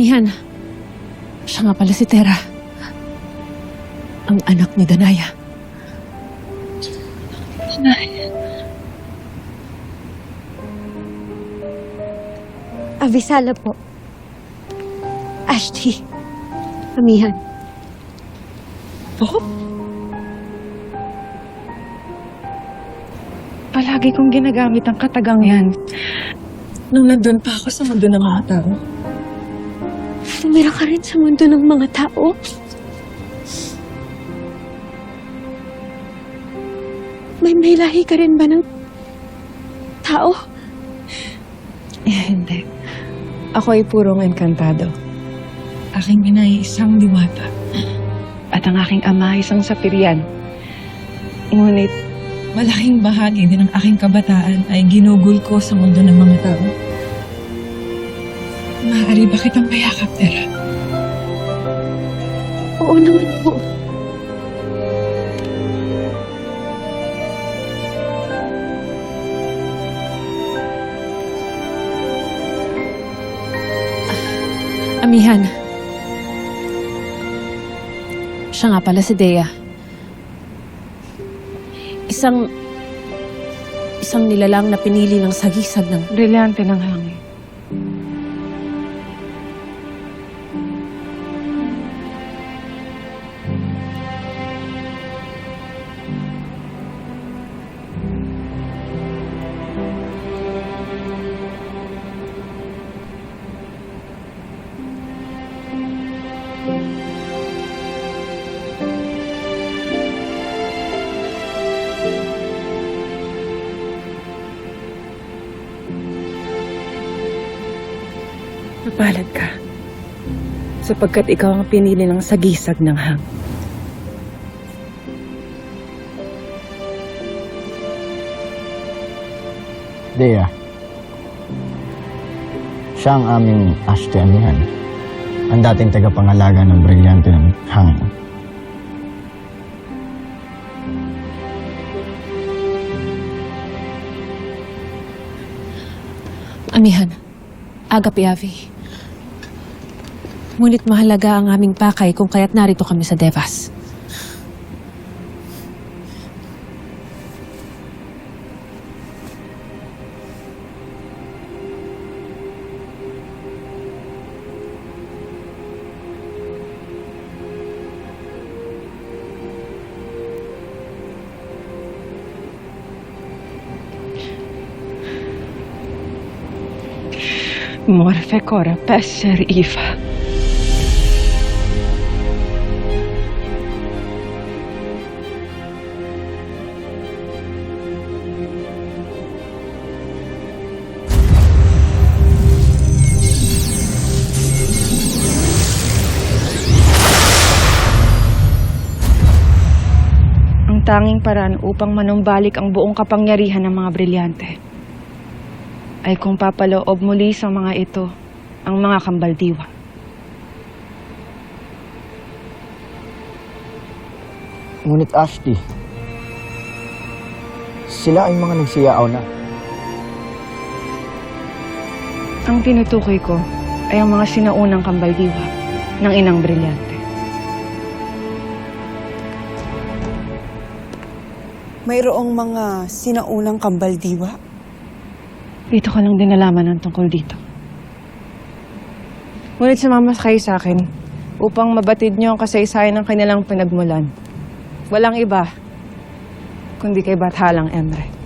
Amihan, siya nga pala si Tera. Ang anak ni Danaya. Avisala po. Ashti. Amihan. Palagi kong ginagamit ang katagang yan. Nung nandun pa ako sa mundo ng mga tao. Tumira ka rin sa mundo ng mga tao. May may lahi ka rin ba ng tao? Eh, hindi. Ako ay purong engkantado. Aking ina ay isang diwata. At ang aking ama ay isang sapirian. Ngunit, malaking bahagi din ng aking kabataan ay ginugol ko sa mundo ng mga tao. Maaari ba kitang payakap, Tera? Oo naman po. Amihan. Siya nga pala si Dea. Isang... Isang nilalang na pinili ng sagisag ng... Brilyante ng hangin. Ka. Sapagkat ikaw ang pinili ng sagisag ng hang. Dea. Siya ang aming Ashti Amihan. Ang dating tagapangalaga ng brilyante ng hangin. Amihan. Agap Yavi. Ngunit mahalaga ang aming pakay kung kaya't narito kami sa Devas. Morfe cora pesser ifa. Tanging paraan upang manumbalik ang buong kapangyarihan ng mga brilyante ay kung papaloob muli sa mga ito ang mga kambaldiwa. Ngunit Ashti, sila ay mga nagsiyaaw na. Ang tinutukoy ko ay ang mga sinaunang kambaldiwa ng inang brilyante. Mayroong mga sinaunang kambaldiwa. Dito ko lang din nalaman ang tungkol dito. Ngunit sumama kayo sa akin upang mabatid niyo ang kasaysayan ng kanilang pinagmulan. Walang iba, kundi kay Bathalang Emre.